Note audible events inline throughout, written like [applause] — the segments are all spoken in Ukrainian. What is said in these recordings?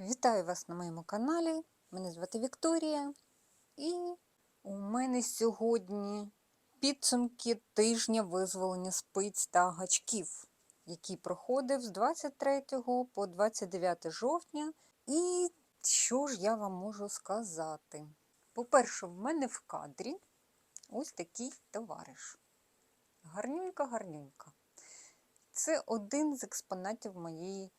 Вітаю вас на моєму каналі. Мене звати Вікторія. І у мене сьогодні підсумки тижня визволення спиць та гачків, який проходив з 23 по 29 жовтня. І що ж я вам можу сказати? По-перше, в мене в кадрі ось такий товариш. Гарнюнька-гарнюнька. Це один з експонатів моєї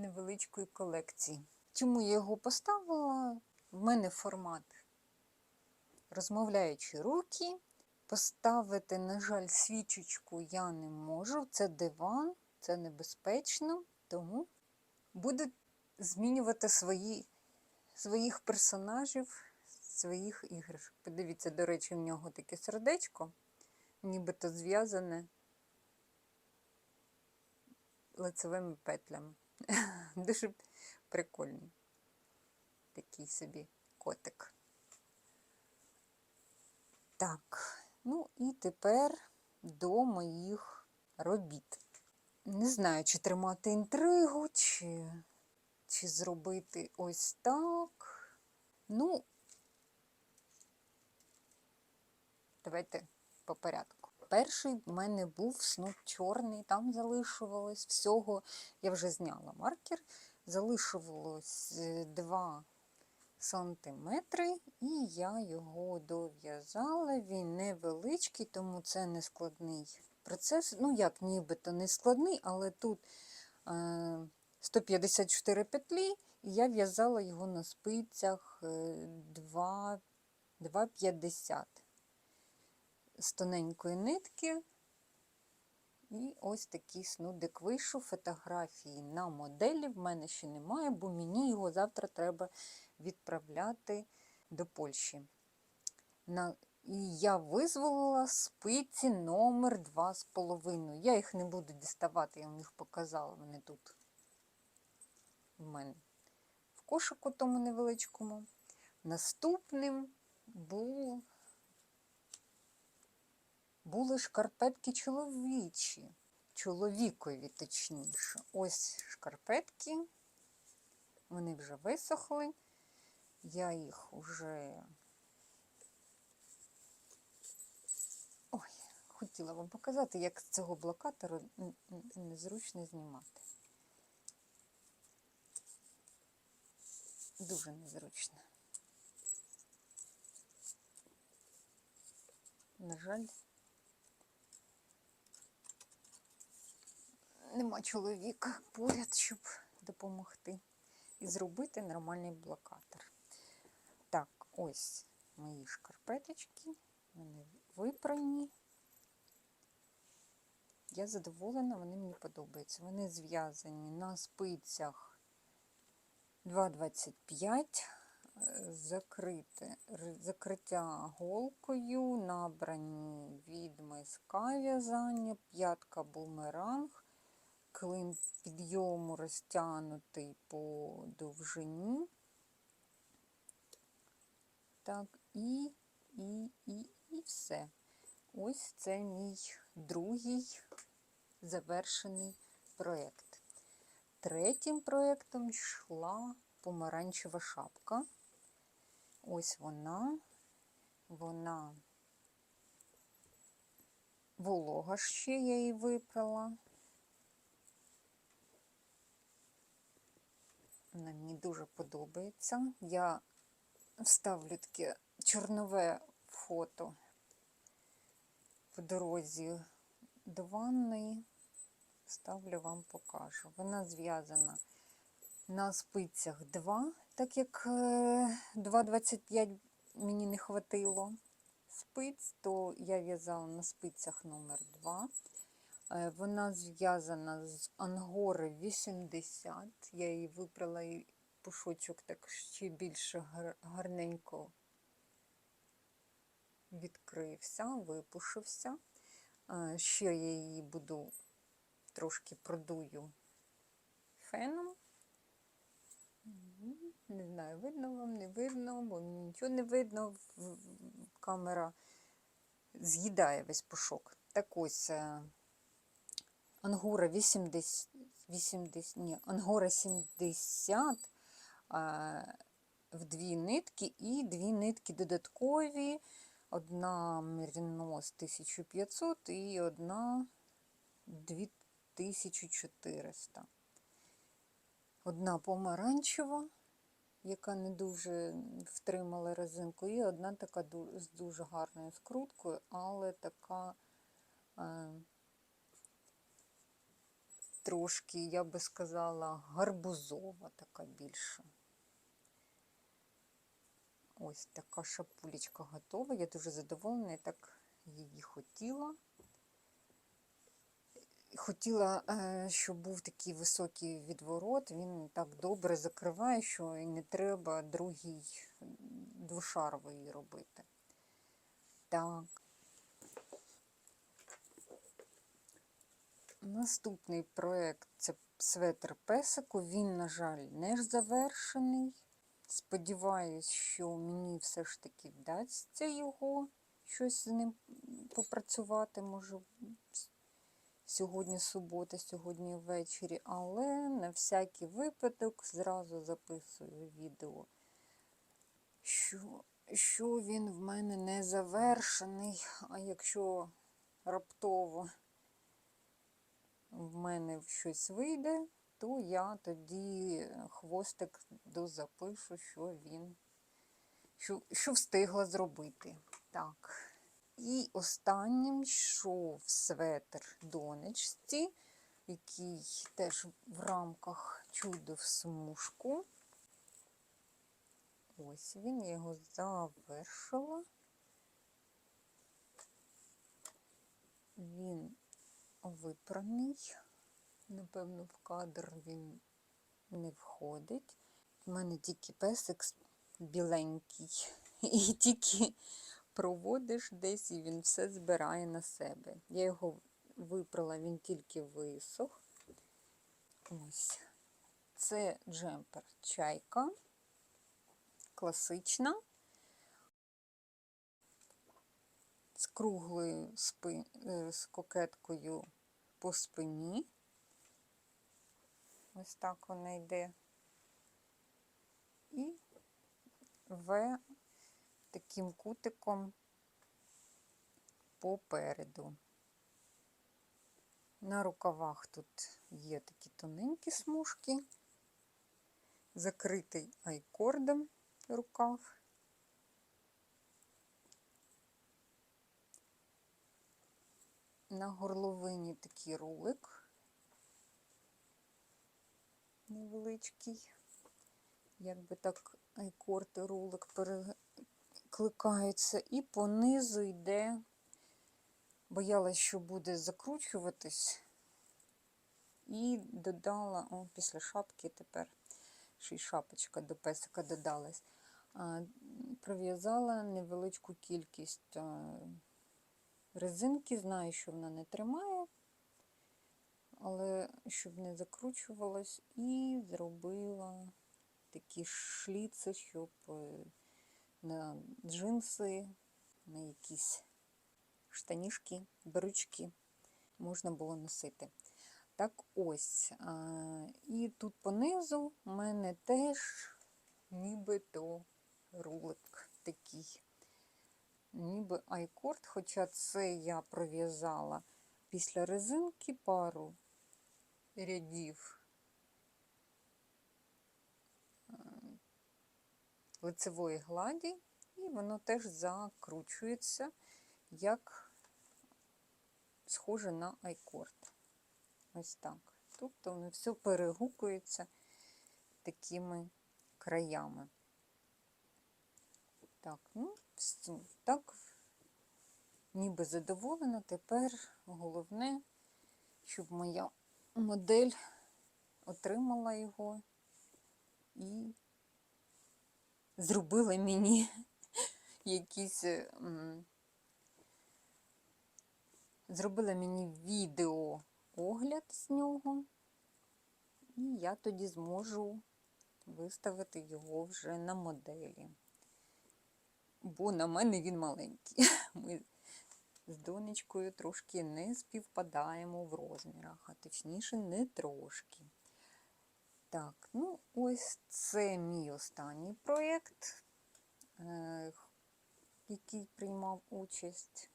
невеличкої колекції. Чому я його поставила? В мене формат розмовляючі руки. Поставити, на жаль, свічечку я не можу. Це диван, це небезпечно, тому буду змінювати свої, своїх персонажів, своїх іграшок. Подивіться, до речі, в нього таке сердечко, нібито зв'язане лицевими петлями. [laughs] Дуже прикольний. Такий собі котик. Так, ну і тепер до моїх робіт. Не знаю, чи тримати інтригу, чи, чи зробити ось так. Ну, давайте по порядку. Перший в мене був снуд чорний, там залишувалось всього, я вже зняла маркер, залишувалось 2 сантиметри, і я його дов'язала. Він невеличкий, тому це не складний процес. Ну, як нібито не складний, але тут е, 154 петлі, і я в'язала його на спицях 2,50 з тоненької нитки. І ось такий снудик вийшов. Фотографії на моделі в мене ще немає, бо мені його завтра треба відправляти до Польщі. На... І я визволила спиці номер 2,5. Я їх не буду діставати, я вам їх показала. Вони тут в мене в кошику тому невеличкому. Наступним був були шкарпетки чоловічі, чоловікові, точніше. Ось шкарпетки, вони вже висохли. Я їх вже ой, хотіла вам показати, як з цього блокатора незручно знімати. Дуже незручно. На жаль, нема чоловіка поряд, щоб допомогти і зробити нормальний блокатор. Так, ось мої шкарпеточки, вони випрані. Я задоволена, вони мені подобаються. Вони зв'язані на спицях 2,25, закрите, закриття голкою, набрані від миска в'язання, п'ятка бумеранг, клин підйому розтягнутий по довжині. Так, і, і, і, і все. Ось це мій другий завершений проєкт. Третім проєктом йшла помаранчева шапка. Ось вона, вона волога ще я її випрала. Вона мені дуже подобається. Я вставлю таке чорнове фото по дорозі до ванної. Ставлю вам покажу. Вона зв'язана на спицях 2, так як 2,25 мені не хватило спиць, то я в'язала на спицях номер 2. Вона зв'язана з ангори 80. Я її вибрала і пушочок так ще більше гарненько відкрився, випушився. Ще я її буду трошки продую феном. Не знаю, видно вам, не видно, бо нічого не видно. Камера з'їдає весь пушок. Так ось ангура 80, 80 ні, ангора 70, в дві нитки і дві нитки додаткові. Одна Мерінос 1500 і одна 2400. Одна помаранчева, яка не дуже втримала резинку, і одна така з дуже гарною скруткою, але така е, трошки, я би сказала, гарбузова, така більша. Ось така шапулечка готова. Я дуже задоволена, я так її хотіла. Хотіла, е, щоб був такий високий відворот, він так добре закриває, що і не треба другий двошаровий робити. Так. Наступний проєкт це светр песику. Він, на жаль, не завершений. Сподіваюсь, що мені все ж таки вдасться його щось з ним попрацювати, може, сьогодні субота, сьогодні ввечері, але на всякий випадок зразу записую відео, що, що він в мене не завершений, а якщо раптово в мене щось вийде, то я тоді хвостик дозапишу, що він, що, що встигла зробити. Так. І останнім йшов светр донечці, який теж в рамках чудо в смужку. Ось він, його завершила. Він випраний. Напевно, в кадр він не входить. У мене тільки песик біленький. [laughs] І тільки проводиш десь, і він все збирає на себе. Я його випрала, він тільки висох. Ось. Це джемпер чайка. Класична. З круглою спи... е, з кокеткою по спині. Ось так вона йде. І В таким кутиком попереду. На рукавах тут є такі тоненькі смужки, закритий айкордом рукав. На горловині такий рулик невеличкий, якби так і рулик перекликаються, і по низу йде, боялась, що буде закручуватись, і додала, о, після шапки тепер ще й шапочка до песика додалась, а, пров'язала невеличку кількість резинки, знаю, що вона не тримає, але щоб не закручувалась, і зробила такі шліци, щоб е, на джинси, на якісь штанішки, брючки можна було носити. Так ось. І тут понизу в мене теж нібито рулик такий. Ніби айкорд, хоча це я пров'язала після резинки пару рядів е, лицевої гладі, і воно теж закручується, як схоже на айкорд. Ось так. Тобто воно все перегукується такими краями. Так, ну. Так, ніби задоволена. Тепер головне, щоб моя модель отримала його і зробила мені [laughs] якісь, зробила мені відео огляд з нього, і я тоді зможу виставити його вже на моделі. Бо на мене він маленький. [laughs] Ми з донечкою трошки не співпадаємо в розмірах, а точніше, не трошки. Так, ну ось це мій останній проєкт, е, який приймав участь.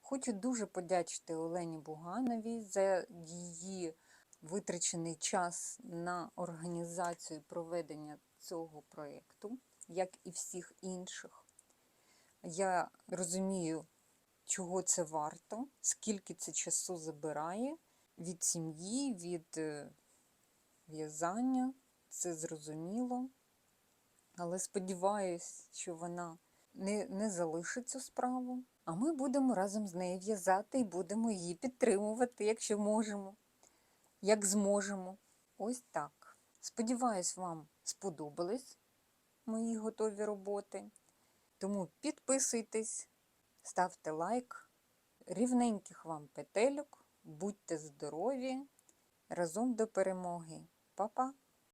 Хочу дуже подячити Олені Бугановій за її витрачений час на організацію проведення цього проєкту, як і всіх інших. Я розумію, чого це варто, скільки це часу забирає від сім'ї, від е, в'язання, це зрозуміло. Але сподіваюсь, що вона не, не залишить цю справу. А ми будемо разом з нею в'язати і будемо її підтримувати, якщо можемо, як зможемо. Ось так. Сподіваюсь, вам сподобались мої готові роботи. Тому підписуйтесь, ставте лайк, рівненьких вам петельок, будьте здорові! Разом до перемоги! Па-па!